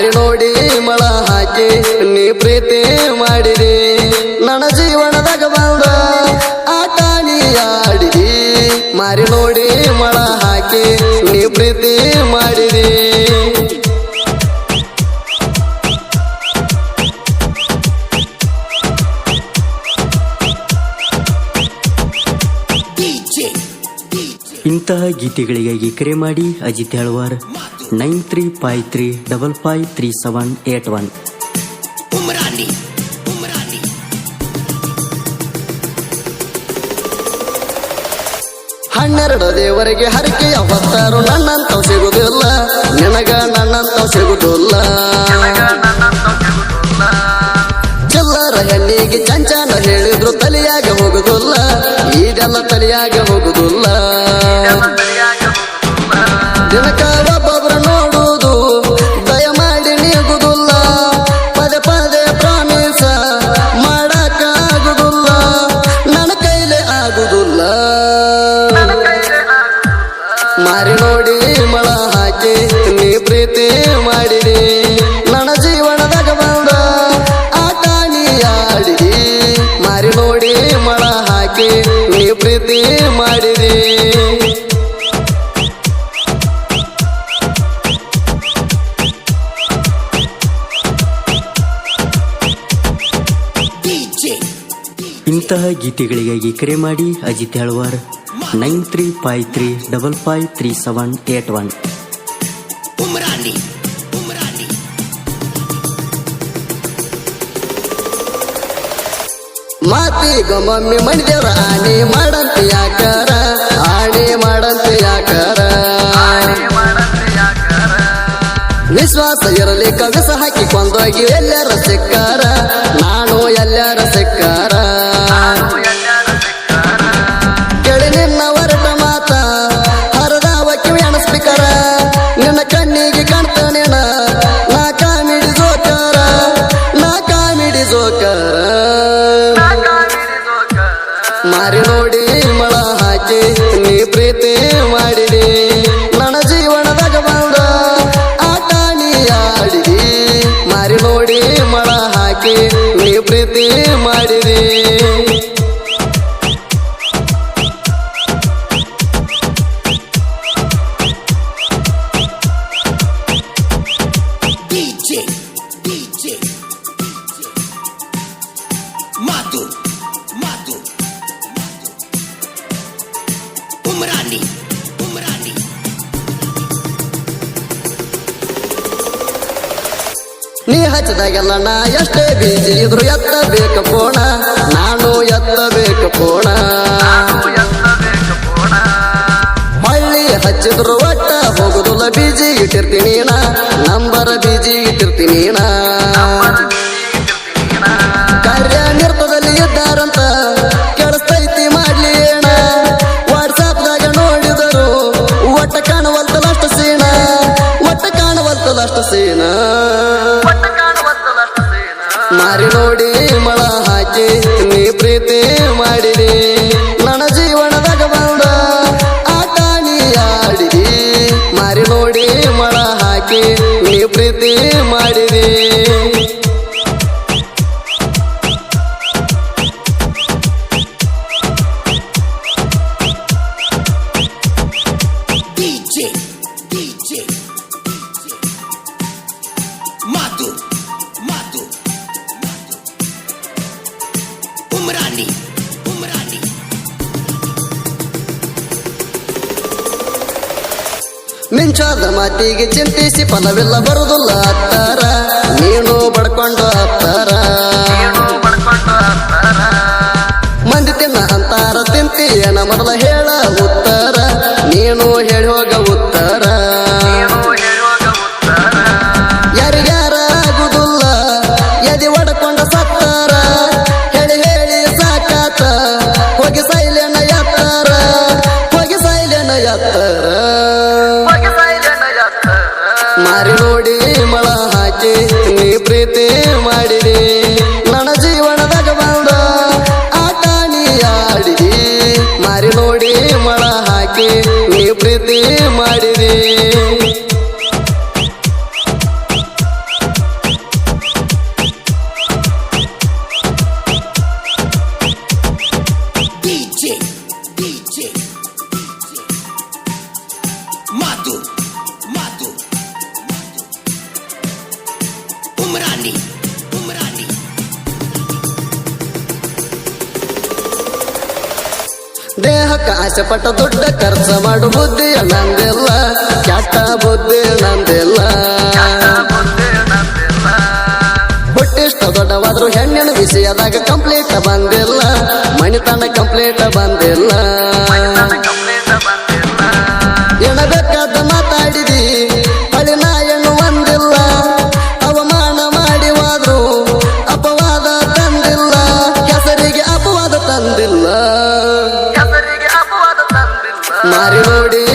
ಮಾರಿ ನೋಡಿ ಮಳ ಹಾಕಿ, ನೀ ಪ್ರೀತಿ ಮಾಡಿದಿ. ನನ್ನ ಜೀವನದಾಗ ಬಂದ ಆಟ ನೀ ಮಾರಿ ನೋಡಿ ಮಳ ಹಾಕಿ, ನೀ ಪ್ರೀತಿ ಮಾಡಿದಿ. ಇಂತಹ ಗೀತೆಗಳಿಗಾಗಿ ಕರೆ ಮಾಡಿ Ajit Helwar nine three five three double five three seven eight one. Umrani Umrani ಹನ್ನೆರಡು ದೇವರಿಗೆ ಹರಕೆಯ ಹೊತ್ತಾರು ನನ್ನಂತ ಸಿಗುದಿಲ್ಲ. ನಿನಗ ನನ್ನಂತ ಸಿಗುದಿಲ್ಲ. ಚಿಲ್ಲರ ಹೆಣ್ಣಿಗೆ ಚಂಚನ ಹೇಳಿದ್ರು ತಲೆಯಾಗಿ ಹೋಗುದಿಲ್ಲ. ಈಗೆಲ್ಲ ತಲೆಯಾಗಿ ಹೋಗುದಿಲ್ಲ. ದಿನಕ ಇಂತಹ ಗೀತೆಗಳಿಗಾಗಿ ಕರೆ ಮಾಡಿ Ajit Heluvar. Nine three five three double five three seven eight one. ಮಾತಿಗೊಮ್ಮೊಮ್ಮೆ ಮಣಿದೇವ್ರ ಆಣಿ ಮಾಡಂತ ಯಾಕಾರ? ಆಣಿ ಮಾಡಂತ ಯಾಕಾರ? ವಿಶ್ವಾಸ ಇರಲಿ ಕಗಸ ಹಾಕಿ ಕೊಂದೋಗಿ ಎಲ್ಲರ ಸಿಕ್ಕಾರ? ಮಾರಿ ನೋಡಿ ಮಳ ಹಾಕಿ, ನೀ ಪ್ರೀತಿ ಮಾಡಿರಿ ನನ್ನ ಜೀವನದಾಗ ಬಂದ ಆಟ ನೀ ಮಾರಿ ನೋಡಿ ಮಳ ಹಾಕಿ, ನೀ ಪ್ರೀತಿ ಮಾಡಿದಿ. ನೀ ಹಚ್ಚದಾಗೆಲ್ಲ ನಾ ಎಷ್ಟೇ ಬೀಜಿ ಇದ್ರು ಎತ್ತಬೇಕು ಕೋಣ. ನಾನು ಎತ್ತಬೇಕು ಕೋಣ. ಮಳ್ಳಿ ಹಚ್ಚಿದ್ರು ಒಟ್ಟ ಹೋಗುದಿಲ್ಲ ಬೀಜಿ ಇಟ್ಟಿರ್ತೀನಿ ನಾ. ಮಿಂಚಾದ ಮಾತಿಗೆ ಚಿಂತಿಸಿ ಫಲವಿಲ್ಲ ಬರುದಿಲ್ಲ ಅತ್ತಾರ. ನೀನು ಬಡ್ಕೊಂಡು ಅತ್ತಾರ. ಮಂದಿ ತಿನ್ನ ಅಂತಾರ ತಿಂತಿ ಏನ ಮೊದಲ ಹೇಳ ಆಸೆ ಪಟ್ಟ ದೊಡ್ಡ ಖರ್ಚ ಮಾಡು ಬುದ್ಧಿ ನಂದಿಲ್ಲ, ಕೆಟ್ಟ ಬುದ್ಧಿ ನಂದಿಲ್ಲ. ಬುಟ್ಟಿಷ್ಟ ದೊಡ್ಡವಾದ್ರು ಹೆಣ್ಣಿನ ವಿಷಯದಾಗ ಕಂಪ್ಲೀಟ್ ಬಂದಿಲ್ಲ, ಮಣಿತನ ಕಂಪ್ಲೀಟ್ ಬಂದಿಲ್ಲ. ಮಾರಿ